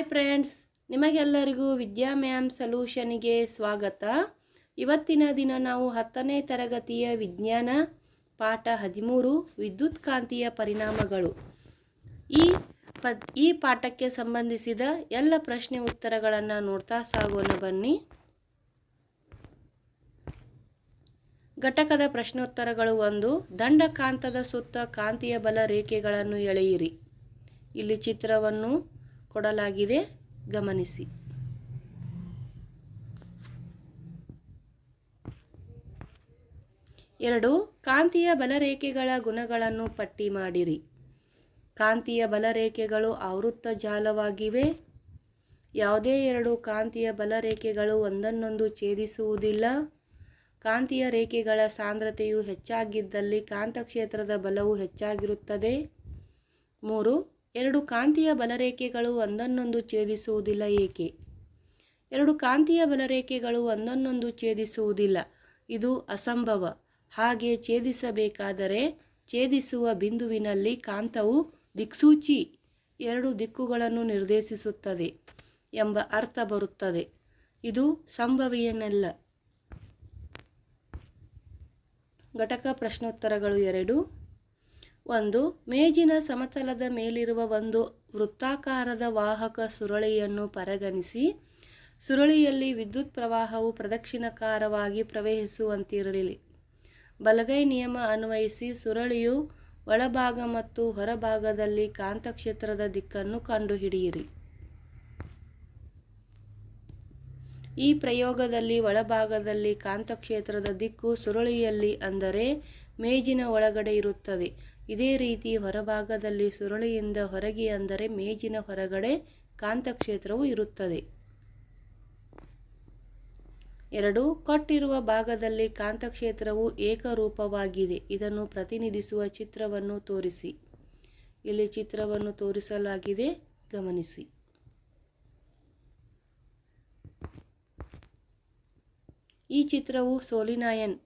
Hi friends ನಿಮಗೆಲ್ಲರಿಗೂ ವಿದ್ಯಾ ma'am ಸೊಲ್ಯೂಷನ್ಗೆ ಸ್ವಾಗತ. ಇವತ್ತಿನ ದಿನ ನಾವು ಹತ್ತನೇ ತರಗತಿಯ ವಿಜ್ಞಾನ ಪಾಠ ಹದಿಮೂರು ವಿದ್ಯುತ್ ಕಾಂತೀಯ ಪರಿಣಾಮಗಳು. ಈ ಪ ಈ ಪಾಠಕ್ಕೆ ಸಂಬಂಧಿಸಿದ ಎಲ್ಲ ಪ್ರಶ್ನೆ ಉತ್ತರಗಳನ್ನು ನೋಡ್ತಾ ಸಾಗೋಣ ಬನ್ನಿ. ಘಟಕದ ಪ್ರಶ್ನೋತ್ತರಗಳು ಒಂದು, ದಂಡಕಾಂತದ ಸುತ್ತ ಕಾಂತೀಯ ಬಲ ರೇಖೆಗಳನ್ನು ಎಳೆಯಿರಿ. ಇಲ್ಲಿ ಚಿತ್ರವನ್ನು ಕೊಡಲಾಗಿದೆ. ಗಮನಿಸಿ. ಎರಡು, ಕಾಂತೀಯ ಬಲರೇಖೆಗಳ ಗುಣಗಳನ್ನು ಪಟ್ಟಿ ಮಾಡಿರಿ. ಕಾಂತೀಯ ಬಲರೇಖೆಗಳು ಆವೃತ್ತ ಜಾಲವಾಗಿವೆ. ಯಾವುದೇ ಎರಡು ಕಾಂತೀಯ ಬಲರೇಖೆಗಳು ಒಂದನ್ನೊಂದು ಛೇದಿಸುವುದಿಲ್ಲ. ಕಾಂತೀಯ ರೇಖೆಗಳ ಸಾಂದ್ರತೆಯು ಹೆಚ್ಚಾಗಿದ್ದಲ್ಲಿ ಕಾಂತಕ್ಷೇತ್ರದ ಬಲವು ಹೆಚ್ಚಾಗಿರುತ್ತದೆ. ಮೂರು ಎರಡು ಕಾಂತೀಯ ಬಲರೇಖೆಗಳು ಒಂದನ್ನೊಂದು ಛೇದಿಸುವುದಿಲ್ಲ ಏಕೆ? ಎರಡು ಕಾಂತೀಯ ಬಲರೇಖೆಗಳು ಒಂದನ್ನೊಂದು ಛೇದಿಸುವುದಿಲ್ಲ. ಇದು ಅಸಂಭವ. ಹಾಗೆ ಛೇದಿಸಬೇಕಾದರೆ ಛೇದಿಸುವ ಬಿಂದುವಿನಲ್ಲಿ ಕಾಂತವು ದಿಕ್ಸೂಚಿ ಎರಡು ದಿಕ್ಕುಗಳನ್ನು ನಿರ್ದೇಶಿಸುತ್ತದೆ ಎಂಬ ಅರ್ಥ ಬರುತ್ತದೆ. ಇದು ಸಂಭವೀಯನಲ್ಲ. ಘಟಕ ಪ್ರಶ್ನೋತ್ತರಗಳು ಎರಡು. ಒಂದು ಮೇಜಿನ ಸಮತಲದ ಮೇಲಿರುವ ಒಂದು ವೃತ್ತಾಕಾರದ ವಾಹಕ ಸುರುಳಿಯನ್ನು ಪರಿಗಣಿಸಿ, ಸುರುಳಿಯಲ್ಲಿ ವಿದ್ಯುತ್ ಪ್ರವಾಹವು ಪ್ರದಕ್ಷಿಣಾಕಾರವಾಗಿ ಪ್ರವಹಿಸುವಂತಿರಲಿ ಬಲಗೈ ನಿಯಮ ಅನ್ವಯಿಸಿ, ಸುರುಳಿಯು ಒಳಭಾಗ ಮತ್ತು ಹೊರಭಾಗದಲ್ಲಿ ಕಾಂತಕ್ಷೇತ್ರದ ದಿಕ್ಕನ್ನು ಕಂಡುಹಿಡಿಯಿರಿ. ಈ ಪ್ರಯೋಗದಲ್ಲಿ ಒಳಭಾಗದಲ್ಲಿ ಕಾಂತಕ್ಷೇತ್ರದ ದಿಕ್ಕು ಸುರುಳಿಯಲ್ಲಿ ಅಂದರೆ ಮೇಜಿನ ಒಳಗಡೆ ಇರುತ್ತದೆ. ಇದೇ ರೀತಿ ಹೊರಭಾಗದಲ್ಲಿ ಸುರುಳಿಯಿಂದ ಹೊರಗೆ ಅಂದರೆ ಮೇಜಿನ ಹೊರಗಡೆ ಕಾಂತಕ್ಷೇತ್ರವು ಇರುತ್ತದೆ. ಎರಡು, ಕಟ್ಟಿರುವ ಭಾಗದಲ್ಲಿ ಕಾಂತಕ್ಷೇತ್ರವು ಏಕರೂಪವಾಗಿದೆ. ಇದನ್ನು ಪ್ರತಿನಿಧಿಸುವ ಚಿತ್ರವನ್ನು ತೋರಿಸಿ. ಇಲ್ಲಿ ಚಿತ್ರವನ್ನು ತೋರಿಸಲಾಗಿದೆ. ಗಮನಿಸಿ. ಈ ಚಿತ್ರವು ಸೋಲಿನಾಯನ್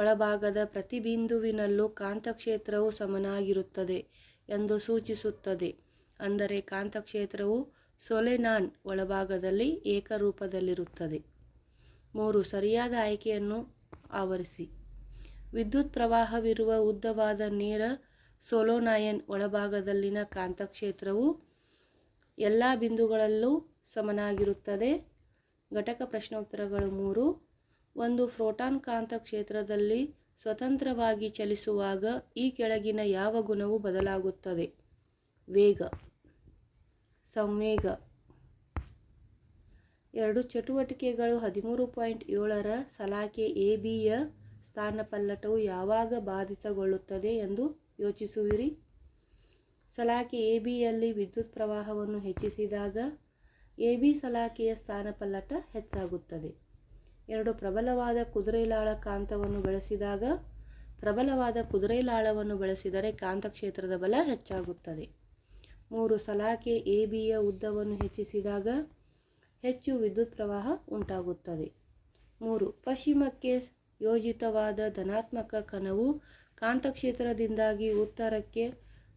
ಒಳಭಾಗದ ಪ್ರತಿಬಿಂದುವಿನಲ್ಲೂ ಕಾಂತಕ್ಷೇತ್ರವು ಸಮನಾಗಿರುತ್ತದೆ ಎಂದು ಸೂಚಿಸುತ್ತದೆ. ಅಂದರೆ ಕಾಂತಕ್ಷೇತ್ರವು ಸೊಲೆನಾನ್ ಒಳಭಾಗದಲ್ಲಿ ಏಕರೂಪದಲ್ಲಿರುತ್ತದೆ. ಮೂರು, ಸರಿಯಾದ ಆಯ್ಕೆಯನ್ನು ಆವರಿಸಿ. ವಿದ್ಯುತ್ ಪ್ರವಾಹವಿರುವ ಉದ್ದವಾದ ನೇರ ಸೋಲೋನಾಯನ್ ಒಳಭಾಗದಲ್ಲಿನ ಕಾಂತಕ್ಷೇತ್ರವು ಎಲ್ಲ ಬಿಂದುಗಳಲ್ಲೂ ಸಮನಾಗಿರುತ್ತದೆ. ಘಟಕ ಪ್ರಶ್ನೋತ್ತರಗಳು ಮೂರು ಒಂದು ಪ್ರೋಟಾನ್ ಕಾಂತಕ್ಷೇತ್ರದಲ್ಲಿ ಸ್ವತಂತ್ರವಾಗಿ ಚಲಿಸುವಾಗ ಈ ಕೆಳಗಿನ ಯಾವ ಗುಣವು ಬದಲಾಗುತ್ತದೆ? ವೇಗ, ಸಂವೇಗ. ಎರಡು ಚಟುವಟಿಕೆಗಳು ಹದಿಮೂರು ಪಾಯಿಂಟ್ ಏಳರ ಸಲಾಕೆ ಎ ಬಿಯ ಸ್ಥಾನಪಲ್ಲಟವು ಯಾವಾಗ ಬಾಧಿತಗೊಳ್ಳುತ್ತದೆ ಎಂದು ಯೋಚಿಸುವಿರಿ. ಸಲಾಕೆ ಎ ಬಿಯಲ್ಲಿ ವಿದ್ಯುತ್ ಪ್ರವಾಹವನ್ನು ಹೆಚ್ಚಿಸಿದಾಗ ಎ, ಬಿ ಸಲಾಕೆಯ ಸ್ಥಾನಪಲ್ಲಟ ಹೆಚ್ಚಾಗುತ್ತದೆ. ಎರಡು ಪ್ರಬಲವಾದ ಕುದುರೆಲಾಳ ಕಾಂತವನ್ನು ಬಳಸಿದಾಗ, ಪ್ರಬಲವಾದ ಕುದುರೆಲಾಳವನ್ನು ಬಳಸಿದರೆ ಕಾಂತಕ್ಷೇತ್ರದ ಬಲ ಹೆಚ್ಚಾಗುತ್ತದೆ. ಮೂರು ಸಲಾಕೆ ಎ ಬಿಯ ಉದ್ದವನ್ನು ಹೆಚ್ಚಿಸಿದಾಗ ಹೆಚ್ಚು ವಿದ್ಯುತ್ ಪ್ರವಾಹ ಉಂಟಾಗುತ್ತದೆ. ಮೂರು ಪಶ್ಚಿಮಕ್ಕೆ ಯೋಜಿತವಾದ ಧನಾತ್ಮಕ ಕಣವು ಕಾಂತಕ್ಷೇತ್ರದಿಂದಾಗಿ ಉತ್ತರಕ್ಕೆ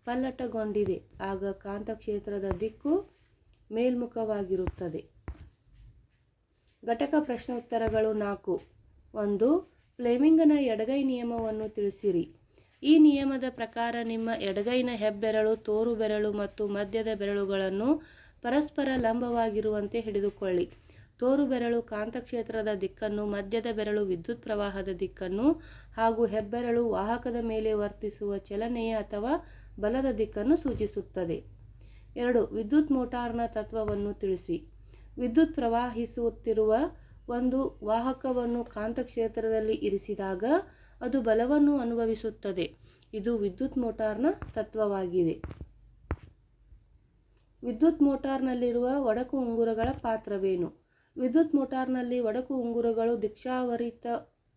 ಪಲ್ಲಟಗೊಂಡಿದೆ. ಆಗ ಕಾಂತಕ್ಷೇತ್ರದ ದಿಕ್ಕು ಮೇಲ್ಮುಖವಾಗಿರುತ್ತದೆ. ಘಟಕ ಪ್ರಶ್ನೋತ್ತರಗಳು ನಾಲ್ಕು. ಒಂದು, ಫ್ಲೆಮಿಂಗನ ಎಡಗೈ ನಿಯಮವನ್ನು ತಿಳಿಸಿರಿ. ಈ ನಿಯಮದ ಪ್ರಕಾರ ನಿಮ್ಮ ಎಡಗೈನ ಹೆಬ್ಬೆರಳು ತೋರು ಬೆರಳು ಮತ್ತು ಮಧ್ಯದ ಬೆರಳುಗಳನ್ನು ಪರಸ್ಪರ ಲಂಬವಾಗಿರುವಂತೆ ಹಿಡಿದುಕೊಳ್ಳಿ. ತೋರು ಬೆರಳು ಕಾಂತಕ್ಷೇತ್ರದ ದಿಕ್ಕನ್ನು, ಮಧ್ಯದ ಬೆರಳು ವಿದ್ಯುತ್ ಪ್ರವಾಹದ ದಿಕ್ಕನ್ನು ಹಾಗೂ ಹೆಬ್ಬೆರಳು ವಾಹಕದ ಮೇಲೆ ವರ್ತಿಸುವ ಚಲನೆಯ ಅಥವಾ ಬಲದ ದಿಕ್ಕನ್ನು ಸೂಚಿಸುತ್ತದೆ. ಎರಡು, ವಿದ್ಯುತ್ ಮೋಟಾರ್ನ ತತ್ವವನ್ನು ತಿಳಿಸಿ. ವಿದ್ಯುತ್ ಪ್ರವಾಹಿಸುತ್ತಿರುವ ಒಂದು ವಾಹಕವನ್ನು ಕಾಂತಕ್ಷೇತ್ರದಲ್ಲಿ ಇರಿಸಿದಾಗ ಅದು ಬಲವನ್ನು ಅನುಭವಿಸುತ್ತದೆ. ಇದು ವಿದ್ಯುತ್ ಮೋಟಾರ್ನ ತತ್ವವಾಗಿದೆ. ವಿದ್ಯುತ್ ಮೋಟಾರ್ನಲ್ಲಿರುವ ಒಡಕು ಉಂಗುರಗಳ ಪಾತ್ರವೇನು? ವಿದ್ಯುತ್ ಮೋಟಾರ್ನಲ್ಲಿ ಒಡಕು ಉಂಗುರಗಳು ದಿಕ್ಷಾವರಿತ,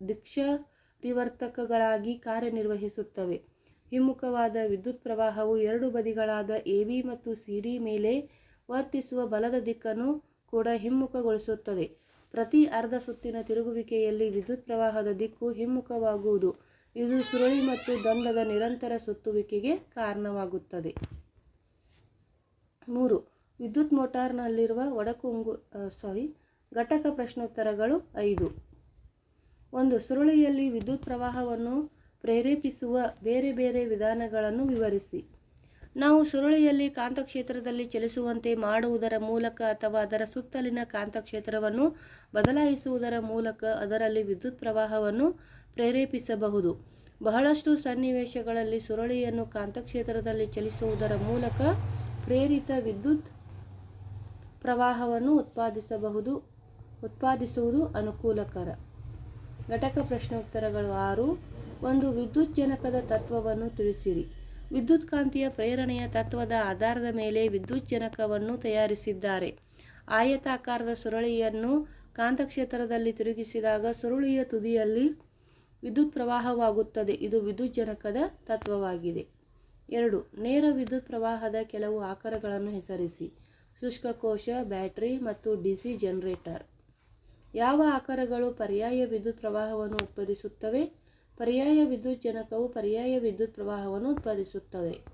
ದಿಕ್ಷರಿವರ್ತಕಗಳಾಗಿ ಕಾರ್ಯನಿರ್ವಹಿಸುತ್ತವೆ. ಹಿಮ್ಮುಖವಾದ ವಿದ್ಯುತ್ ಪ್ರವಾಹವು ಎರಡು ಬದಿಗಳಾದ ಎ ಬಿ ಮತ್ತು ಸಿ ಡಿ ಮೇಲೆ ವರ್ತಿಸುವ ಬಲದ ದಿಕ್ಕನ್ನು ಕೂಡ ಹಿಮ್ಮುಖಗೊಳಿಸುತ್ತದೆ. ಪ್ರತಿ ಅರ್ಧ ಸುತ್ತಿನ ತಿರುಗುವಿಕೆಯಲ್ಲಿ ವಿದ್ಯುತ್ ಪ್ರವಾಹದ ದಿಕ್ಕು ಹಿಮ್ಮುಖವಾಗುವುದು. ಇದು ಸುರುಳಿ ಮತ್ತು ದಂಡದ ನಿರಂತರ ಸುತ್ತುವಿಕೆಗೆ ಕಾರಣವಾಗುತ್ತದೆ. ಮೂರು, ವಿದ್ಯುತ್ ಮೋಟಾರ್ನಲ್ಲಿರುವ ಒಡಕುಂಗು ಸಾರಿ ಘಟಕ ಪ್ರಶ್ನೋತ್ತರಗಳು ಐದು. ಒಂದು, ಸುರುಳಿಯಲ್ಲಿ ವಿದ್ಯುತ್ ಪ್ರವಾಹವನ್ನು ಪ್ರೇರೇಪಿಸುವ ಬೇರೆ ಬೇರೆ ವಿಧಾನಗಳನ್ನು ವಿವರಿಸಿ. ನಾವು ಸುರುಳಿಯಲ್ಲಿ ಕಾಂತಕ್ಷೇತ್ರದಲ್ಲಿ ಚಲಿಸುವಂತೆ ಮಾಡುವುದರ ಮೂಲಕ ಅಥವಾ ಅದರ ಸುತ್ತಲಿನ ಕಾಂತಕ್ಷೇತ್ರವನ್ನು ಬದಲಾಯಿಸುವುದರ ಮೂಲಕ ಅದರಲ್ಲಿ ವಿದ್ಯುತ್ ಪ್ರವಾಹವನ್ನು ಪ್ರೇರೇಪಿಸಬಹುದು. ಬಹಳಷ್ಟು ಸನ್ನಿವೇಶಗಳಲ್ಲಿ ಸುರುಳಿಯನ್ನು ಕಾಂತಕ್ಷೇತ್ರದಲ್ಲಿ ಚಲಿಸುವುದರ ಮೂಲಕ ಪ್ರೇರಿತ ವಿದ್ಯುತ್ ಪ್ರವಾಹವನ್ನು ಉತ್ಪಾದಿಸಬಹುದು, ಉತ್ಪಾದಿಸುವುದು ಅನುಕೂಲಕರ. ಘಟಕ ಪ್ರಶ್ನೋತ್ತರಗಳು ಆರು. ಒಂದು ವಿದ್ಯುಜ್ಜನಕದ ತತ್ವವನ್ನು ತಿಳಿಸಿರಿ. ವಿದ್ಯುತ್ಕಾಂತೀಯ ಪ್ರೇರಣೆಯ ತತ್ವದ ಆಧಾರದ ಮೇಲೆ ವಿದ್ಯುಜ್ಜನಕವನ್ನು ತಯಾರಿಸಿದ್ದಾರೆ. ಆಯತಾಕಾರದ ಸುರುಳಿಯನ್ನು ಕಾಂತಕ್ಷೇತ್ರದಲ್ಲಿ ತಿರುಗಿಸಿದಾಗ ಸುರುಳಿಯ ತುದಿಯಲ್ಲಿ ವಿದ್ಯುತ್ ಪ್ರವಾಹವಾಗುತ್ತದೆ. ಇದು ವಿದ್ಯುಜ್ಜನಕದ ತತ್ವವಾಗಿದೆ. ಎರಡು, ನೇರ ವಿದ್ಯುತ್ ಪ್ರವಾಹದ ಕೆಲವು ಆಕಾರಗಳನ್ನು ಹೆಸರಿಸಿ. ಶುಷ್ಕಕೋಶ, ಬ್ಯಾಟರಿ ಮತ್ತು ಡಿಸಿ ಜನರೇಟರ್. ಯಾವ ಆಕಾರಗಳು ಪರ್ಯಾಯ ವಿದ್ಯುತ್ ಪ್ರವಾಹವನ್ನು ಉತ್ಪಾದಿಸುತ್ತವೆ? ಪರ್ಯಾಯ ವಿದ್ಯುತ್ ಜನಕವು ಪರ್ಯಾಯ ವಿದ್ಯುತ್ ಪ್ರವಾಹವನ್ನು ಉತ್ಪಾದಿಸುತ್ತದೆ.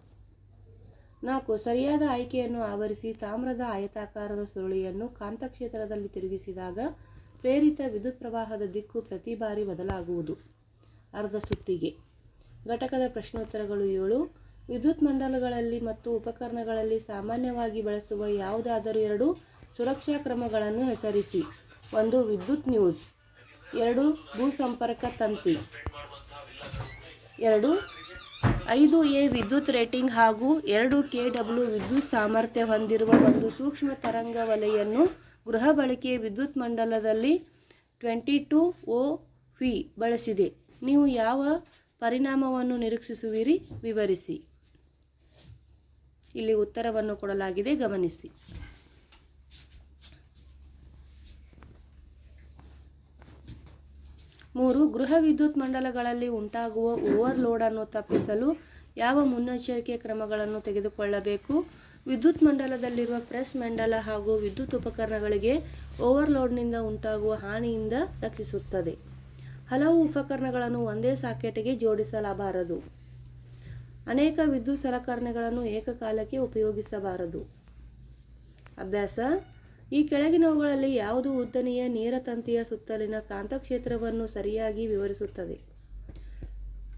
ನಾಲ್ಕು, ಸರಿಯಾದ ಆಯ್ಕೆಯನ್ನು ಆವರಿಸಿ ತಾಮ್ರದ ಆಯತಾಕಾರದ ಸುರುಳಿಯನ್ನು ಕಾಂತಕ್ಷೇತ್ರದಲ್ಲಿ ತಿರುಗಿಸಿದಾಗ ಪ್ರೇರಿತ ವಿದ್ಯುತ್ ಪ್ರವಾಹದ ದಿಕ್ಕು ಪ್ರತಿ ಬಾರಿ ಬದಲಾಗುವುದು. ಅರ್ಧ ಸುತ್ತಿಗೆ. ಘಟಕದ ಪ್ರಶ್ನೋತ್ತರಗಳು ಏಳು, ವಿದ್ಯುತ್ ಮಂಡಲಗಳಲ್ಲಿ ಮತ್ತು ಉಪಕರಣಗಳಲ್ಲಿ ಸಾಮಾನ್ಯವಾಗಿ ಬಳಸುವ ಯಾವುದಾದರೂ ಎರಡು ಸುರಕ್ಷಾ ಕ್ರಮಗಳನ್ನು ಹೆಸರಿಸಿ. ಒಂದು, ವಿದ್ಯುತ್ ನ್ಯೂಸ್. ಎರಡು ಭೂಸಂಪರ್ಕ ತಂತಿ. ಎರಡು, ಐದು ಎ ವಿದ್ಯುತ್ ರೇಟಿಂಗ್ ಹಾಗೂ ಎರಡು ಕೆ ಡಬ್ಲ್ಯೂ ವಿದ್ಯುತ್ ಸಾಮರ್ಥ್ಯ ಹೊಂದಿರುವ ಒಂದು ಸೂಕ್ಷ್ಮ ತರಂಗ ವಲೆಯನ್ನು ಗೃಹ ಬಳಕೆಯ ವಿದ್ಯುತ್ ಮಂಡಲದಲ್ಲಿ ಟ್ವೆಂಟಿ ಟು ಓ ವಿ ಬಳಸಿದೆ. ನೀವು ಯಾವ ಪರಿಣಾಮವನ್ನು ನಿರೀಕ್ಷಿಸುವಿರಿ ವಿವರಿಸಿ. ಇಲ್ಲಿ ಉತ್ತರವನ್ನು ಕೊಡಲಾಗಿದೆ, ಗಮನಿಸಿ. ಮೂರು, ಗೃಹ ವಿದ್ಯುತ್ ಮಂಡಲಗಳಲ್ಲಿ ಉಂಟಾಗುವ ಓವರ್ಲೋಡ್ ಅನ್ನು ತಪ್ಪಿಸಲು ಯಾವ ಮುನ್ನೆಚ್ಚರಿಕೆ ಕ್ರಮಗಳನ್ನು ತೆಗೆದುಕೊಳ್ಳಬೇಕು? ವಿದ್ಯುತ್ ಮಂಡಲದಲ್ಲಿರುವ ಪ್ರೆಸ್ ಮಂಡಲ ಹಾಗೂ ವಿದ್ಯುತ್ ಉಪಕರಣಗಳಿಗೆ ಓವರ್ಲೋಡ್ನಿಂದ ಉಂಟಾಗುವ ಹಾನಿಯಿಂದ ರಕ್ಷಿಸುತ್ತದೆ. ಹಲವು ಉಪಕರಣಗಳನ್ನು ಒಂದೇ ಸಾಕೆಟ್ಗೆ ಜೋಡಿಸಲಾಬಾರದು. ಅನೇಕ ವಿದ್ಯುತ್ ಸಲಕರಣೆಗಳನ್ನು ಏಕಕಾಲಕ್ಕೆ ಉಪಯೋಗಿಸಬಾರದು. ಅಭ್ಯಾಸ ಈ ಕೆಳಗಿನವುಗಳಲ್ಲಿ ಯಾವುದು ಉದ್ದನೆಯ ನೇರ ತಂತಿಯ ಸುತ್ತಲಿನ ಕಾಂತಕ್ಷೇತ್ರವನ್ನು ಸರಿಯಾಗಿ ವಿವರಿಸುತ್ತದೆ?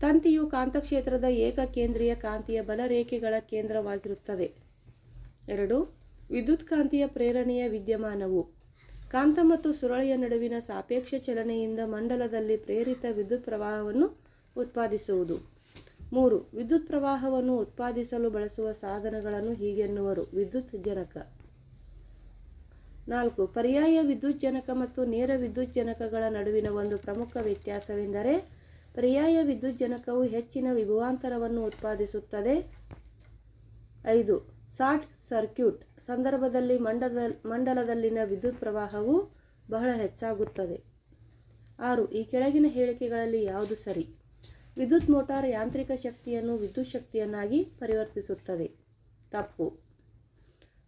ತಂತಿಯು ಕಾಂತಕ್ಷೇತ್ರದ ಏಕಕೇಂದ್ರೀಯ ಕಾಂತೀಯ ಬಲರೇಖೆಗಳ ಕೇಂದ್ರವಾಗಿರುತ್ತದೆ. ಎರಡು, ವಿದ್ಯುತ್ ಕಾಂತೀಯ ಪ್ರೇರಣೆಯ ವಿದ್ಯಮಾನವು. ಕಾಂತ ಮತ್ತು ಸುರುಳಿಯ ನಡುವಿನ ಸಾಪೇಕ್ಷ ಚಲನೆಯಿಂದ ಮಂಡಲದಲ್ಲಿ ಪ್ರೇರಿತ ವಿದ್ಯುತ್ ಪ್ರವಾಹವನ್ನು ಉತ್ಪಾದಿಸುವುದು. ಮೂರು, ವಿದ್ಯುತ್ ಪ್ರವಾಹವನ್ನು ಉತ್ಪಾದಿಸಲು ಬಳಸುವ ಸಾಧನಗಳನ್ನು ಹೀಗೆನ್ನುವರು. ವಿದ್ಯುತ್ ಜನಕ. ನಾಲ್ಕು, ಪರ್ಯಾಯ ವಿದ್ಯುತ್ ಜನಕ ಮತ್ತು ನೇರ ವಿದ್ಯುತ್ ಜನಕಗಳ ನಡುವಿನ ಒಂದು ಪ್ರಮುಖ ವ್ಯತ್ಯಾಸವೆಂದರೆ ಪರ್ಯಾಯ ವಿದ್ಯುತ್ ಜನಕವು ಹೆಚ್ಚಿನ ವಿಭವಾಂತರವನ್ನು ಉತ್ಪಾದಿಸುತ್ತದೆ. ಐದು, ಶಾರ್ಟ್ ಸರ್ಕ್ಯೂಟ್ ಸಂದರ್ಭದಲ್ಲಿ ಮಂಡಲ ಮಂಡಲದಲ್ಲಿನ ವಿದ್ಯುತ್ ಪ್ರವಾಹವು ಬಹಳ ಹೆಚ್ಚಾಗುತ್ತದೆ. ಆರು, ಈ ಕೆಳಗಿನ ಹೇಳಿಕೆಗಳಲ್ಲಿ ಯಾವುದು ಸರಿ? ವಿದ್ಯುತ್ ಮೋಟಾರ್ ಯಾಂತ್ರಿಕ ಶಕ್ತಿಯನ್ನು ವಿದ್ಯುತ್ ಶಕ್ತಿಯನ್ನಾಗಿ ಪರಿವರ್ತಿಸುತ್ತದೆ. ತಪ್ಪು.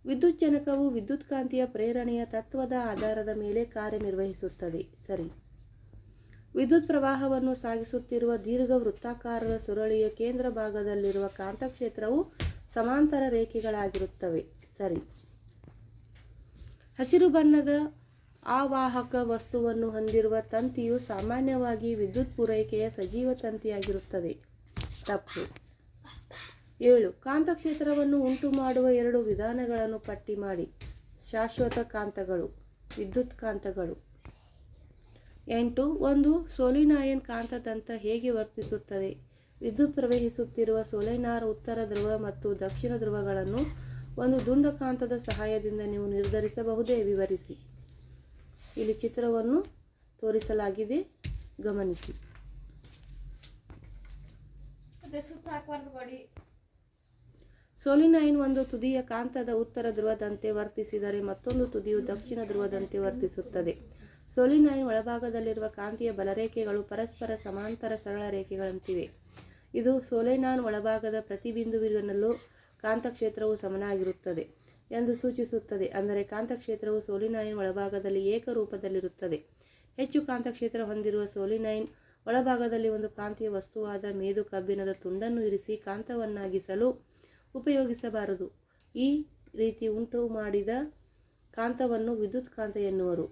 ವಿದ್ಯುತ್ ಜನಕವು ವಿದ್ಯುತ್ಕಾಂತೀಯ ಪ್ರೇರಣೆಯ ತತ್ವದ ಆಧಾರದ ಮೇಲೆ ಕಾರ್ಯನಿರ್ವಹಿಸುತ್ತದೆ. ಸರಿ. ವಿದ್ಯುತ್ ಪ್ರವಾಹವನ್ನು ಸಾಗಿಸುತ್ತಿರುವ ದೀರ್ಘ ವೃತ್ತಾಕಾರದ ಸುರುಳಿಯ ಕೇಂದ್ರ ಭಾಗದಲ್ಲಿರುವ ಕಾಂತಕ್ಷೇತ್ರವು ಸಮಾಂತರ ರೇಖೆಗಳಾಗಿರುತ್ತವೆ. ಸರಿ. ಹಸಿರು ಬಣ್ಣದ ಆವಾಹಕ ವಸ್ತುವನ್ನು ಹೊಂದಿರುವ ತಂತಿಯು ಸಾಮಾನ್ಯವಾಗಿ ವಿದ್ಯುತ್ ಪೂರೈಕೆಯ ಸಜೀವ ತಂತಿಯಾಗಿರುತ್ತದೆ. ತಪ್ಪು. ಏಳು, ಕಾಂತಕ್ಷೇತ್ರವನ್ನು ಉಂಟು ಮಾಡುವ ಎರಡು ವಿಧಾನಗಳನ್ನು ಪಟ್ಟಿ ಮಾಡಿ. ಶಾಶ್ವತ ಕಾಂತಗಳು, ವಿದ್ಯುತ್ ಕಾಂತಗಳು. ಎಂಟು, ಒಂದು ಸೋಲಿನಾಯನ್ ಕಾಂತದಂತ ಹೇಗೆ ವರ್ತಿಸುತ್ತದೆ? ವಿದ್ಯುತ್ ಪ್ರವಹಿಸುತ್ತಿರುವ ಸೋಲೆನಾರ್ ಉತ್ತರ ಧ್ರುವ ಮತ್ತು ದಕ್ಷಿಣ ಧ್ರುವಗಳನ್ನು ಒಂದು ದುಂಡ ಕಾಂತದ ಸಹಾಯದಿಂದ ನೀವು ನಿರ್ಧರಿಸಬಹುದೇ? ವಿವರಿಸಿ. ಇಲ್ಲಿ ಚಿತ್ರವನ್ನು ತೋರಿಸಲಾಗಿದೆ. ಗಮನಿಸಿ. ಸೋಲಿನೈನ್ ಒಂದು ತುದಿಯ ಕಾಂತದ ಉತ್ತರ ಧ್ರುವದಂತೆ ವರ್ತಿಸಿದರೆ ಮತ್ತೊಂದು ತುದಿಯು ದಕ್ಷಿಣ ಧ್ರುವದಂತೆ ವರ್ತಿಸುತ್ತದೆ. ಸೋಲಿನೈನ್ ಒಳಭಾಗದಲ್ಲಿರುವ ಕಾಂತೀಯ ಬಲರೇಖೆಗಳು ಪರಸ್ಪರ ಸಮಾಂತರ ಸರಳ ರೇಖೆಗಳಂತಿವೆ. ಇದು ಸೋಲೆನಾನ್ ಒಳಭಾಗದ ಪ್ರತಿಬಿಂದುವಿನಲ್ಲೂ ಕಾಂತಕ್ಷೇತ್ರವು ಸಮನಾಗಿರುತ್ತದೆ ಎಂದು ಸೂಚಿಸುತ್ತದೆ. ಅಂದರೆ ಕಾಂತಕ್ಷೇತ್ರವು ಸೋಲಿನೈನ್ ಒಳಭಾಗದಲ್ಲಿ ಏಕರೂಪದಲ್ಲಿರುತ್ತದೆ. ಹೆಚ್ಚು ಕಾಂತಕ್ಷೇತ್ರ ಹೊಂದಿರುವ ಸೋಲಿನೈನ್ ಒಳಭಾಗದಲ್ಲಿ ಒಂದು ಕಾಂತೀಯ ವಸ್ತುವಾದ ಮೇದು ಕಬ್ಬಿಣದ ತುಂಡನ್ನು ಇರಿಸಿ ಕಾಂತವನ್ನಾಗಿಸಲು ಉಪಯೋಗಿಸಬಾರದು. ಈ ರೀತಿ ಉಂಟು ಮಾಡಿದ ಕಾಂತವನ್ನು ವಿದ್ಯುತ್ ಕಾಂತ ಎನ್ನುವರು.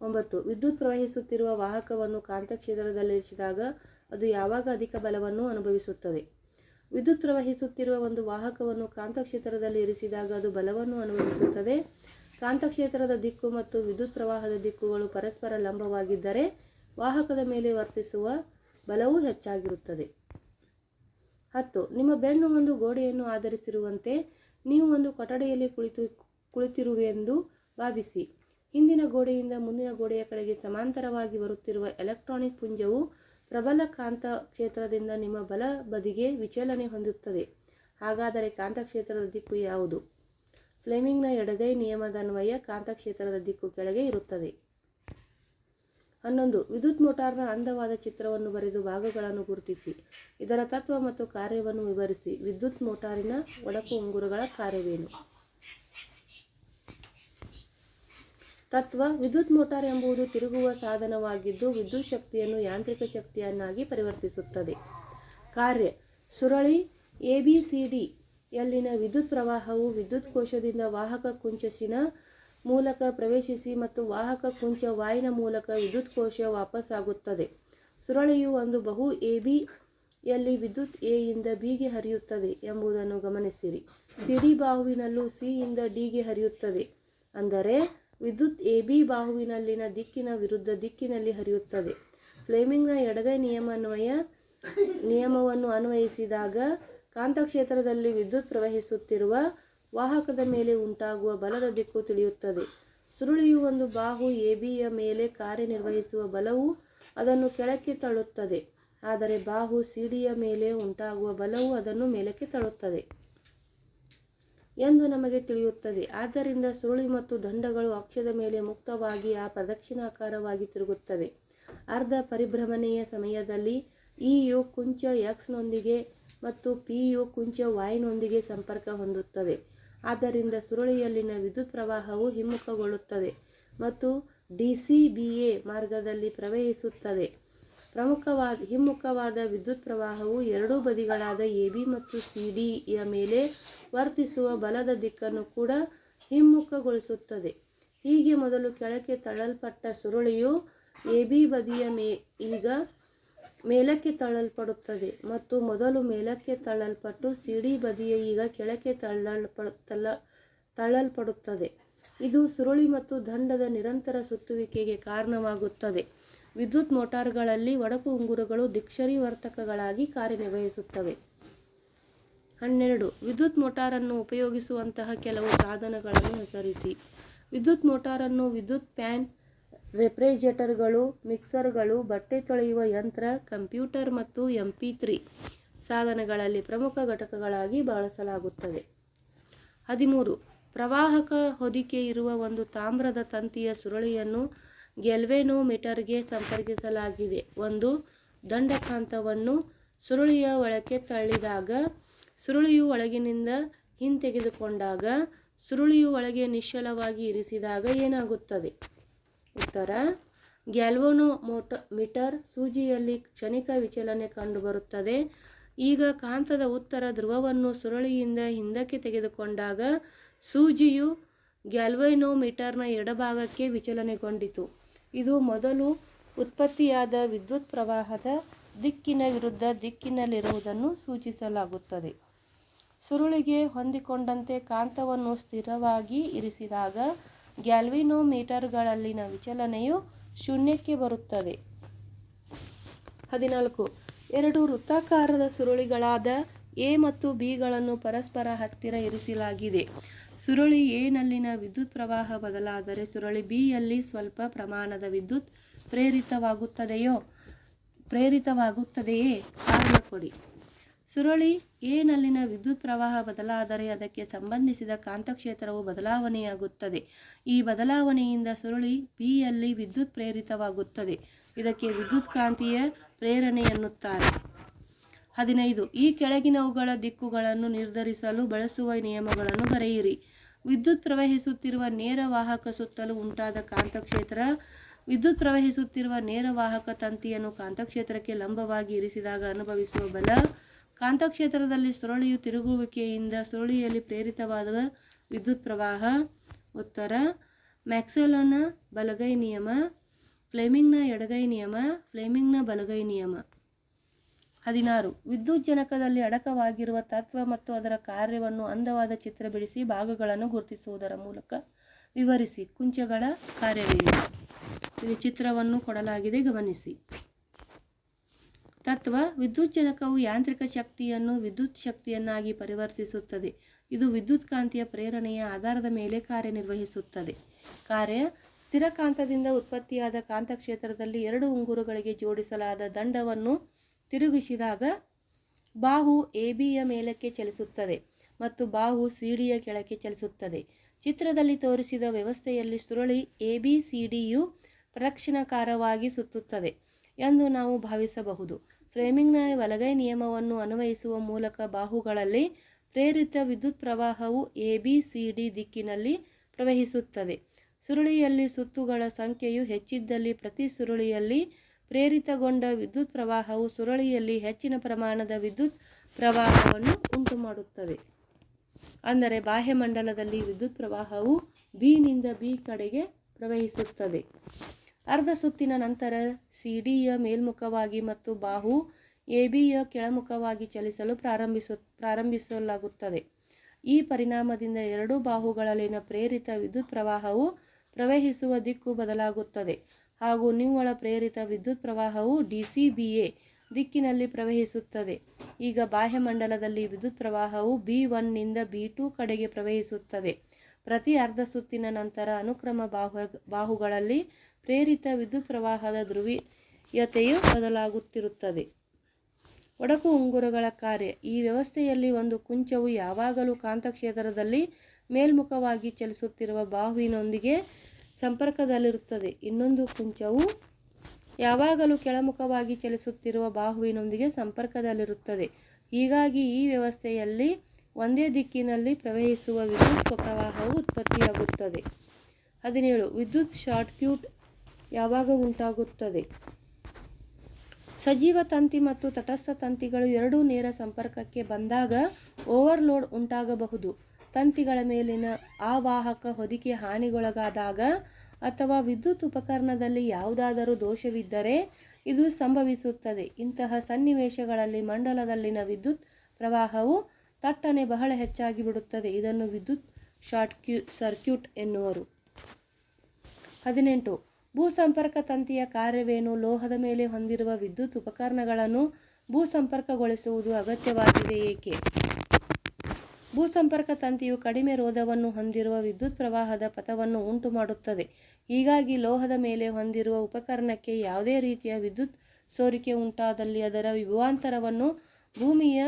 ಒಂಬತ್ತು, ವಿದ್ಯುತ್ ಪ್ರವಹಿಸುತ್ತಿರುವ ವಾಹಕವನ್ನು ಕಾಂತಕ್ಷೇತ್ರದಲ್ಲಿರಿಸಿದಾಗ ಅದು ಯಾವಾಗ ಅಧಿಕ ಬಲವನ್ನು ಅನುಭವಿಸುತ್ತದೆ? ವಿದ್ಯುತ್ ಪ್ರವಹಿಸುತ್ತಿರುವ ಒಂದು ವಾಹಕವನ್ನು ಕಾಂತಕ್ಷೇತ್ರದಲ್ಲಿ ಇರಿಸಿದಾಗ ಅದು ಬಲವನ್ನು ಅನುಭವಿಸುತ್ತದೆ. ಕಾಂತಕ್ಷೇತ್ರದ ದಿಕ್ಕು ಮತ್ತು ವಿದ್ಯುತ್ ಪ್ರವಾಹದ ದಿಕ್ಕುಗಳು ಪರಸ್ಪರ ಲಂಬವಾಗಿದ್ದರೆ ವಾಹಕದ ಮೇಲೆ ವರ್ತಿಸುವ ಬಲವೂ ಹೆಚ್ಚಾಗಿರುತ್ತದೆ. ಹತ್ತು, ನಿಮ್ಮ ಬೆನ್ನು ಒಂದು ಗೋಡೆಯನ್ನು ಆಧರಿಸಿರುವಂತೆ ನೀವು ಒಂದು ಕೊಠಡಿಯಲ್ಲಿ ಕುಳಿತು, ಕುಳಿತಿರುವೆಂದು ಭಾವಿಸಿ. ಹಿಂದಿನ ಗೋಡೆಯಿಂದ ಮುಂದಿನ ಗೋಡೆಯ ಕಡೆಗೆ ಸಮಾಂತರವಾಗಿ ಬರುತ್ತಿರುವ ಎಲೆಕ್ಟ್ರಾನಿಕ್ ಪುಂಜವು ಪ್ರಬಲ ಕಾಂತ ಕ್ಷೇತ್ರದಿಂದ ನಿಮ್ಮ ಬಲ ಬದಿಗೆ ವಿಚಲನೆ ಹೊಂದುತ್ತದೆ. ಹಾಗಾದರೆ ಕಾಂತಕ್ಷೇತ್ರದ ದಿಕ್ಕು ಯಾವುದು? ಫ್ಲೆಮಿಂಗ್ನ ಎಡಗೈ ನಿಯಮದನ್ವಯ ಕಾಂತಕ್ಷೇತ್ರದ ದಿಕ್ಕು ಕೆಳಗೆ ಇರುತ್ತದೆ. ಹನ್ನೊಂದು, ವಿದ್ಯುತ್ ಮೋಟಾರ್ನ ಅಂದವಾದ ಚಿತ್ರವನ್ನು ಬರೆದು ಭಾಗಗಳನ್ನು ಗುರುತಿಸಿ. ಇದರ ತತ್ವ ಮತ್ತು ಕಾರ್ಯವನ್ನು ವಿವರಿಸಿ. ವಿದ್ಯುತ್ ಮೋಟಾರಿನ ಒಡಕು ಉಂಗುರಗಳ ಕಾರ್ಯವೇನು? ತತ್ವ, ವಿದ್ಯುತ್ ಮೋಟಾರ್ ಎಂಬುದು ತಿರುಗುವ ಸಾಧನವಾಗಿದ್ದು ವಿದ್ಯುತ್ ಶಕ್ತಿಯನ್ನು ಯಾಂತ್ರಿಕ ಶಕ್ತಿಯನ್ನಾಗಿ ಪರಿವರ್ತಿಸುತ್ತದೆ. ಕಾರ್ಯ, ಸುರಳಿ ಎಬಿಸಿಡಿ ಯಲ್ಲಿನ ವಿದ್ಯುತ್ ಪ್ರವಾಹವು ವಿದ್ಯುತ್ ಕೋಶದಿಂದ ವಾಹಕ ಕುಂಚಸಿನ ಮೂಲಕ ಪ್ರವೇಶಿಸಿ ಮತ್ತು ವಾಹಕ ಕುಂಚ ವಾಯಿನ ಮೂಲಕ ವಿದ್ಯುತ್ ಕೋಶ ವಾಪಸ್ಸಾಗುತ್ತದೆ. ಸುರಳಿಯು ಒಂದು ಬಹು ಎಬಿ ಯಲ್ಲಿ ವಿದ್ಯುತ್ ಎ ಯಿಂದ ಬಿಗೆ ಹರಿಯುತ್ತದೆ ಎಂಬುದನ್ನು ಗಮನಿಸಿರಿ. ಸಿಡಿ ಬಾಹುವಿನಲ್ಲೂ ಸಿ ಯಿಂದ ಡಿಗೆ ಹರಿಯುತ್ತದೆ. ಅಂದರೆ ವಿದ್ಯುತ್ ಎ ಬಿ ಬಾಹುವಿನಲ್ಲಿನ ದಿಕ್ಕಿನ ವಿರುದ್ಧ ದಿಕ್ಕಿನಲ್ಲಿ ಹರಿಯುತ್ತದೆ. ಫ್ಲೇಮಿಂಗ್ನ ಎಡಗೈ ನಿಯಮನ್ವಯ ನಿಯಮವನ್ನು ಅನ್ವಯಿಸಿದಾಗ ಕಾಂತಕ್ಷೇತ್ರದಲ್ಲಿ ವಿದ್ಯುತ್ ಪ್ರವಹಿಸುತ್ತಿರುವ ವಾಹಕದ ಮೇಲೆ ಉಂಟಾಗುವ ಬಲದ ದಿಕ್ಕು ತಿಳಿಯುತ್ತದೆ. ಸುರುಳಿಯು ಒಂದು ಬಾಹು ಎ ಬಿಯ ಮೇಲೆ ಕಾರ್ಯನಿರ್ವಹಿಸುವ ಬಲವು ಅದನ್ನು ಕೆಳಕ್ಕೆ ತಳ್ಳುತ್ತದೆ. ಆದರೆ ಬಾಹು ಸಿಡಿಯ ಮೇಲೆ ಉಂಟಾಗುವ ಬಲವು ಅದನ್ನು ಮೇಲಕ್ಕೆ ತಳ್ಳುತ್ತದೆ. ಎಂದು ನಮಗೆ ತಿಳಿಯುತ್ತದೆ. ಆದ್ದರಿಂದ ಸುರುಳಿ ಮತ್ತು ದಂಡಗಳು ಅಕ್ಷದ ಮೇಲೆ ಮುಕ್ತವಾಗಿ ಆ ಪ್ರದಕ್ಷಿಣಾಕಾರವಾಗಿ ತಿರುಗುತ್ತವೆ. ಅರ್ಧ ಪರಿಭ್ರಮಣೆಯ ಸಮಯದಲ್ಲಿ ಇ ಯು ಕುಂಚ ಎಕ್ಸ್ನೊಂದಿಗೆ ಮತ್ತು ಪಿ ಯು ಕುಂಚ ವಾಯ್ನೊಂದಿಗೆ ಸಂಪರ್ಕ ಹೊಂದುತ್ತದೆ. ಆದ್ದರಿಂದ ಸುರುಳಿಯಲ್ಲಿನ ವಿದ್ಯುತ್ ಪ್ರವಾಹವು ಹಿಮ್ಮುಖಗೊಳ್ಳುತ್ತದೆ ಮತ್ತು ಡಿ ಸಿ ಬಿ ಎ ಮಾರ್ಗದಲ್ಲಿ ಪ್ರವಹಿಸುತ್ತದೆ ಪ್ರಮುಖವಾದ, ಹಿಮ್ಮುಖವಾದ ವಿದ್ಯುತ್ ಪ್ರವಾಹವು ಎರಡೂ ಬದಿಗಳಾದ ಎ ಬಿ ಮತ್ತು ಸಿ ಡಿಯ ಮೇಲೆ ವರ್ತಿಸುವ ಬಲದ ದಿಕ್ಕನ್ನು ಕೂಡ ಹಿಮ್ಮುಖಗೊಳಿಸುತ್ತದೆ. ಹೀಗೆ ಮೊದಲು ಕೆಳಕ್ಕೆ ತಳ್ಳಲ್ಪಟ್ಟ ಸುರುಳಿಯು ಎ ಬಿ ಬದಿಯ ಮೇ, ಈಗ ಮೇಲಕ್ಕೆ ತಳ್ಳಲ್ಪಡುತ್ತದೆ ಮತ್ತು ಮೊದಲು ಮೇಲಕ್ಕೆ ತಳ್ಳಲ್ಪಟ್ಟು ಸಿಡಿ ಬದಿಯ ಈಗ ಕೆಳಕ್ಕೆ ತಳ್ಳಲ್ಪಡ ತಳ್ಳ ತಳ್ಳಲ್ಪಡುತ್ತದೆ. ಇದು ಸುರುಳಿ ಮತ್ತು ದಂಡದ ನಿರಂತರ ಸುತ್ತುವಿಕೆಗೆ ಕಾರಣವಾಗುತ್ತದೆ. ವಿದ್ಯುತ್ ಮೋಟಾರ್ಗಳಲ್ಲಿ ಒಡಕು ಉಂಗುರಗಳು ದಿಕ್ಷರಿ ವರ್ತಕಗಳಾಗಿ ಕಾರ್ಯನಿರ್ವಹಿಸುತ್ತವೆ. ಹನ್ನೆರಡು, ವಿದ್ಯುತ್ ಮೋಟಾರನ್ನು ಉಪಯೋಗಿಸುವಂತಹ ಕೆಲವು ಸಾಧನಗಳನ್ನು ಹೆಸರಿಸಿ. ವಿದ್ಯುತ್ ಮೋಟಾರನ್ನು ವಿದ್ಯುತ್ ಫ್ಯಾನ್ ರೆಫ್ರಿಜರೇಟರ್ಗಳು, ಮಿಕ್ಸರ್ಗಳು, ಬಟ್ಟೆ ತೊಳೆಯುವ ಯಂತ್ರ, ಕಂಪ್ಯೂಟರ್ ಮತ್ತು ಎಂ ಪಿ ತ್ರೀ ಸಾಧನಗಳಲ್ಲಿ ಪ್ರಮುಖ ಘಟಕಗಳಾಗಿ ಬಳಸಲಾಗುತ್ತದೆ. ಹದಿಮೂರು, ಪ್ರವಾಹಕ ಹೊದಿಕೆ ಇರುವ ಒಂದು ತಾಮ್ರದ ತಂತಿಯ ಸುರುಳಿಯನ್ನು ಗೆಲ್ವೆನೋಮೀಟರ್ಗೆ ಸಂಪರ್ಕಿಸಲಾಗಿದೆ. ಒಂದು, ದಂಡಕಾಂತವನ್ನು ಸುರುಳಿಯ ಒಳಕ್ಕೆ ತಳ್ಳಿದಾಗ, ಸುರುಳಿಯು ಒಳಗಿನಿಂದ ಹಿಂತೆಗೆದುಕೊಂಡಾಗ, ಸುರುಳಿಯು ಒಳಗೆ ನಿಶ್ಚಲವಾಗಿ ಇರಿಸಿದಾಗ ಏನಾಗುತ್ತದೆ? ಉತ್ತರ. ಗ್ಯಾಲ್ವೋನೋಮೋಟೋಮೀಟರ್ ಮೀಟರ್ ಸೂಜಿಯಲ್ಲಿ ಕ್ಷಣಿಕ ವಿಚಲನೆ ಕಂಡುಬರುತ್ತದೆ. ಈಗ ಕಾಂತದ ಉತ್ತರ ಧ್ರುವವನ್ನು ಸುರುಳಿಯಿಂದ ಹಿಂದಕ್ಕೆ ತೆಗೆದುಕೊಂಡಾಗ ಸೂಜಿಯು ಗ್ಯಾಲ್ವೈನೋಮೀಟರ್ನ ಎಡಭಾಗಕ್ಕೆ ವಿಚಲನೆಗೊಂಡಿತು. ಇದು ಮೊದಲು ಉತ್ಪತ್ತಿಯಾದ ವಿದ್ಯುತ್ ಪ್ರವಾಹದ ದಿಕ್ಕಿನ ವಿರುದ್ಧ ದಿಕ್ಕಿನಲ್ಲಿರುವುದನ್ನು ಸೂಚಿಸಲಾಗುತ್ತದೆ. ಸುರುಳಿಗೆ ಹೊಂದಿಕೊಂಡಂತೆ ಕಾಂತವನ್ನು ಸ್ಥಿರವಾಗಿ ಇರಿಸಿದಾಗ ಗ್ಯಾಲ್ವಿನೋಮೀಟರ್ಗಳಲ್ಲಿನ ವಿಚಲನೆಯು ಶೂನ್ಯಕ್ಕೆ ಬರುತ್ತದೆ. ಹದಿನಾಲ್ಕು. ಎರಡು ವೃತ್ತಾಕಾರದ ಸುರುಳಿಗಳಾದ ಎ ಮತ್ತು ಬಿಗಳನ್ನು ಪರಸ್ಪರ ಹತ್ತಿರ ಇರಿಸಲಾಗಿದೆ. ಸುರುಳಿ ಎ ನಲ್ಲಿನ ವಿದ್ಯುತ್ ಪ್ರವಾಹ ಬದಲಾದರೆ ಸುರುಳಿ ಬಿ ಯಲ್ಲಿ ಸ್ವಲ್ಪ ಪ್ರಮಾಣದ ವಿದ್ಯುತ್ ಪ್ರೇರಿತವಾಗುತ್ತದೆಯೋ, ಪ್ರೇರಿತವಾಗುತ್ತದೆಯೇ? ಕಾರಣ ಕೊಡಿ. ಸುರುಳಿ ಎ ನಲ್ಲಿನ ವಿದ್ಯುತ್ ಪ್ರವಾಹ ಬದಲಾದರೆ ಅದಕ್ಕೆ ಸಂಬಂಧಿಸಿದ ಕಾಂತಕ್ಷೇತ್ರವು ಬದಲಾವಣೆಯಾಗುತ್ತದೆ. ಈ ಬದಲಾವಣೆಯಿಂದ ಸುರುಳಿ ಬಿಯಲ್ಲಿ ವಿದ್ಯುತ್ ಪ್ರೇರಿತವಾಗುತ್ತದೆ. ಇದಕ್ಕೆ ವಿದ್ಯುತ್ ವಿದ್ಯುತ್ಕಾಂತೀಯ ಪ್ರೇರಣೆ ಎನ್ನುತ್ತಾರೆ. ಹದಿನೈದು, ಈ ಕೆಳಗಿನವುಗಳ ದಿಕ್ಕುಗಳನ್ನು ನಿರ್ಧರಿಸಲು ಬಳಸುವ ನಿಯಮಗಳನ್ನು ಬರೆಯಿರಿ. ವಿದ್ಯುತ್ ಪ್ರವಹಿಸುತ್ತಿರುವ ನೇರ ವಾಹಕ ಸುತ್ತಲೂ ಉಂಟಾದ ಕಾಂತಕ್ಷೇತ್ರ, ವಿದ್ಯುತ್ ಪ್ರವಹಿಸುತ್ತಿರುವ ನೇರ ವಾಹಕ ತಂತಿಯನ್ನು ಕಾಂತಕ್ಷೇತ್ರಕ್ಕೆ ಲಂಬವಾಗಿ ಇರಿಸಿದಾಗ ಅನುಭವಿಸುವ ಬಲ ಕಾಂತಕ್ಷೇತ್ರದಲ್ಲಿ ಸುರುಳಿಯು ತಿರುಗುವಿಕೆಯಿಂದ ಸುರುಳಿಯಲ್ಲಿ ಪ್ರೇರಿತವಾದ ವಿದ್ಯುತ್ ಪ್ರವಾಹ. ಉತ್ತರ, ಮ್ಯಾಕ್ಸ್ವೆಲ್ನ ಬಲಗೈ ನಿಯಮ, ಫ್ಲೇಮಿಂಗ್ನ ಎಡಗೈ ನಿಯಮ, ಫ್ಲೇಮಿಂಗ್ನ ಬಲಗೈ ನಿಯಮ. ಹದಿನಾರು, ವಿದ್ಯುಜ್ಜನಕದಲ್ಲಿ ಅಡಕವಾಗಿರುವ ತತ್ವ ಮತ್ತು ಅದರ ಕಾರ್ಯವನ್ನು ಅಂದವಾದ ಚಿತ್ರ ಬಿಡಿಸಿ ಭಾಗಗಳನ್ನು ಗುರುತಿಸುವುದರ ಮೂಲಕ ವಿವರಿಸಿ ಕುಂಚಗಳ ಕಾರ್ಯವೇನು? ಇಲ್ಲಿ ಚಿತ್ರವನ್ನು ಕೊಡಲಾಗಿದೆ, ಗಮನಿಸಿ. ತತ್ವ ವಿದ್ಯುಜ್ಜನಕವು ಯಾಂತ್ರಿಕ ಶಕ್ತಿಯನ್ನು ವಿದ್ಯುತ್ ಶಕ್ತಿಯನ್ನಾಗಿ ಪರಿವರ್ತಿಸುತ್ತದೆ. ಇದು ವಿದ್ಯುತ್ ಕಾಂತಿಯ ಪ್ರೇರಣೆಯ ಆಧಾರದ ಮೇಲೆ ಕಾರ್ಯನಿರ್ವಹಿಸುತ್ತದೆ. ಕಾರ್ಯ ಸ್ಥಿರ ಕಾಂತದಿಂದ ಉತ್ಪತ್ತಿಯಾದ ಕಾಂತಕ್ಷೇತ್ರದಲ್ಲಿ ಎರಡು ಉಂಗುರುಗಳಿಗೆ ಜೋಡಿಸಲಾದ ದಂಡವನ್ನು ತಿರುಗಿಸಿದಾಗ ಬಾಹು ಎಬಿಯ ಮೇಲಕ್ಕೆ ಚಲಿಸುತ್ತದೆ ಮತ್ತು ಬಾಹು ಸಿಡಿಯ ಕೆಳಕ್ಕೆ ಚಲಿಸುತ್ತದೆ. ಚಿತ್ರದಲ್ಲಿ ತೋರಿಸಿದ ವ್ಯವಸ್ಥೆಯಲ್ಲಿ ಸುರುಳಿ ಎ ಬಿ ಸಿ ಡಿಯು ಪ್ರದಕ್ಷಿಣಾಕಾರವಾಗಿ ಸುತ್ತುತ್ತದೆ ಎಂದು ನಾವು ಭಾವಿಸಬಹುದು. ಫ್ರೇಮಿಂಗ್ನ ಬಲಗೈ ನಿಯಮವನ್ನು ಅನ್ವಯಿಸುವ ಮೂಲಕ ಬಾಹುಗಳಲ್ಲಿ ಪ್ರೇರಿತ ವಿದ್ಯುತ್ ಪ್ರವಾಹವು ಎಬಿಸಿಡಿ ದಿಕ್ಕಿನಲ್ಲಿ ಪ್ರವಹಿಸುತ್ತದೆ. ಸುರುಳಿಯಲ್ಲಿ ಸುತ್ತುಗಳ ಸಂಖ್ಯೆಯು ಹೆಚ್ಚಿದ್ದಲ್ಲಿ ಪ್ರತಿ ಸುರುಳಿಯಲ್ಲಿ ಪ್ರೇರಿತಗೊಂಡ ವಿದ್ಯುತ್ ಪ್ರವಾಹವು ಸುರುಳಿಯಲ್ಲಿ ಹೆಚ್ಚಿನ ಪ್ರಮಾಣದ ವಿದ್ಯುತ್ ಪ್ರವಾಹವನ್ನು ಉಂಟುಮಾಡುತ್ತದೆ. ಅಂದರೆ ಬಾಹ್ಯಮಂಡಲದಲ್ಲಿ ವಿದ್ಯುತ್ ಪ್ರವಾಹವು ಬಿನಿಂದ ಬಿ ಕಡೆಗೆ ಪ್ರವಹಿಸುತ್ತದೆ. ಅರ್ಧ ಸುತ್ತಿನ ನಂತರ ಸಿಡಿಯ ಮೇಲ್ಮುಖವಾಗಿ ಮತ್ತು ಬಾಹು ಎ ಬಿಯ ಕೆಳಮುಖವಾಗಿ ಚಲಿಸಲು ಪ್ರಾರಂಭಿಸು, ಪ್ರಾರಂಭಿಸಲಾಗುತ್ತದೆ. ಈ ಪರಿಣಾಮದಿಂದ ಎರಡೂ ಬಾಹುಗಳಲ್ಲಿನ ಪ್ರೇರಿತ ವಿದ್ಯುತ್ ಪ್ರವಾಹವು ಪ್ರವಹಿಸುವ ದಿಕ್ಕು ಬದಲಾಗುತ್ತದೆ ಹಾಗೂ ನಿವ್ವಳ ಪ್ರೇರಿತ ವಿದ್ಯುತ್ ಪ್ರವಾಹವು ಡಿಸಿಬಿಎ ದಿಕ್ಕಿನಲ್ಲಿ ಪ್ರವಹಿಸುತ್ತದೆ. ಈಗ ಬಾಹ್ಯಮಂಡಲದಲ್ಲಿ ವಿದ್ಯುತ್ ಪ್ರವಾಹವು ಬಿ ಒನ್ನಿಂದ ಬಿ ಟು ಕಡೆಗೆ ಪ್ರವಹಿಸುತ್ತದೆ. ಪ್ರತಿ ಅರ್ಧ ಸುತ್ತಿನ ನಂತರ ಅನುಕ್ರಮ ಬಾಹು, ಬಾಹುಗಳಲ್ಲಿ ಪ್ರೇರಿತ ವಿದ್ಯುತ್ ಪ್ರವಾಹದ ಧ್ರುವೀಯತೆಯು ಬದಲಾಗುತ್ತಿರುತ್ತದೆ. ಒಡಕು ಉಂಗುರಗಳ ಕಾರ್ಯ. ಈ ವ್ಯವಸ್ಥೆಯಲ್ಲಿ ಒಂದು ಕುಂಚವು ಯಾವಾಗಲೂ ಕಾಂತಕ್ಷೇತ್ರದಲ್ಲಿ ಮೇಲ್ಮುಖವಾಗಿ ಚಲಿಸುತ್ತಿರುವ ಬಾಹುವಿನೊಂದಿಗೆ ಸಂಪರ್ಕದಲ್ಲಿರುತ್ತದೆ. ಇನ್ನೊಂದು ಕುಂಚವು ಯಾವಾಗಲೂ ಕೆಳಮುಖವಾಗಿ ಚಲಿಸುತ್ತಿರುವ ಬಾಹುವಿನೊಂದಿಗೆ ಸಂಪರ್ಕದಲ್ಲಿರುತ್ತದೆ. ಹೀಗಾಗಿ ಈ ವ್ಯವಸ್ಥೆಯಲ್ಲಿ ಒಂದೇ ದಿಕ್ಕಿನಲ್ಲಿ ಪ್ರವಹಿಸುವ ವಿದ್ಯುತ್ ಪ್ರವಾಹವು ಉತ್ಪತ್ತಿಯಾಗುತ್ತದೆ. ಹದಿನೇಳು, ವಿದ್ಯುತ್ ಶಾರ್ಟ್ಕ್ಯೂಟ್ ಯಾವಾಗ ಉಂಟಾಗುತ್ತದೆ? ಸಜೀವ ತಂತಿ ಮತ್ತು ತಟಸ್ಥ ತಂತಿಗಳು ಎರಡೂ ನೇರ ಸಂಪರ್ಕಕ್ಕೆ ಬಂದಾಗ ಓವರ್ಲೋಡ್ ಉಂಟಾಗಬಹುದು. ತಂತಿಗಳ ಮೇಲಿನ ಆವಾಹಕ ಹೊದಿಕೆ ಹಾನಿಗೊಳಗಾದಾಗ ಅಥವಾ ವಿದ್ಯುತ್ ಉಪಕರಣದಲ್ಲಿ ಯಾವುದಾದರೂ ದೋಷವಿದ್ದರೆ ಇದು ಸಂಭವಿಸುತ್ತದೆ. ಇಂತಹ ಸನ್ನಿವೇಶಗಳಲ್ಲಿ ಮಂಡಲದಲ್ಲಿನ ವಿದ್ಯುತ್ ಪ್ರವಾಹವು ತಟ್ಟನೆ ಬಹಳ ಹೆಚ್ಚಾಗಿ ಬಿಡುತ್ತದೆ ಇದನ್ನು ವಿದ್ಯುತ್ ಶಾರ್ಟ್ ಕ್ಯೂ ಸರ್ಕ್ಯೂಟ್ ಎನ್ನುವರು. ಹದಿನೆಂಟು. ಭೂಸಂಪರ್ಕ ತಂತಿಯ ಕಾರ್ಯವೇನು? ಲೋಹದ ಮೇಲೆ ಹೊಂದಿರುವ ವಿದ್ಯುತ್ ಉಪಕರಣಗಳನ್ನು ಭೂಸಂಪರ್ಕಗೊಳಿಸುವುದು ಅಗತ್ಯವಾಗಿದೆ ಏಕೆ? ಭೂಸಂಪರ್ಕ ತಂತಿಯು ಕಡಿಮೆ ರೋಧವನ್ನು ಹೊಂದಿರುವ ವಿದ್ಯುತ್ ಪ್ರವಾಹದ ಪಥವನ್ನು ಉಂಟು ಮಾಡುತ್ತದೆ ಹೀಗಾಗಿ ಲೋಹದ ಮೇಲೆ ಹೊಂದಿರುವ ಉಪಕರಣಕ್ಕೆ ಯಾವುದೇ ರೀತಿಯ ವಿದ್ಯುತ್ ಸೋರಿಕೆ ಉಂಟಾದಲ್ಲಿ ಅದರ ವಿಭವಾಂತರವನ್ನು ಭೂಮಿಯ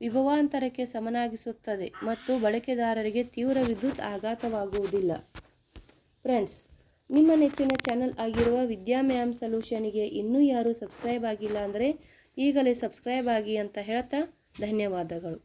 ವಿಭವಾಂತರಕ್ಕೆ ಸಮನಾಗಿಸುತ್ತದೆ ಮತ್ತು ಬಳಕೆದಾರರಿಗೆ ತೀವ್ರ ವಿದ್ಯುತ್ ಆಘಾತವಾಗುವುದಿಲ್ಲ. ಫ್ರೆಂಡ್ಸ್, ನಿಮ್ಮ ನೆಚ್ಚಿನ ಚಾನಲ್ ಆಗಿರುವ ವಿದ್ಯಾ ಮ್ಯಾಮ್ ಸೊಲ್ಯೂಷನಿಗೆ ಇನ್ನೂ ಯಾರೂ ಸಬ್ಸ್ಕ್ರೈಬ್ ಆಗಿಲ್ಲ ಅಂದರೆ ಈಗಲೇ ಸಬ್ಸ್ಕ್ರೈಬ್ ಆಗಿ ಅಂತ ಹೇಳ್ತಾ ಧನ್ಯವಾದಗಳು.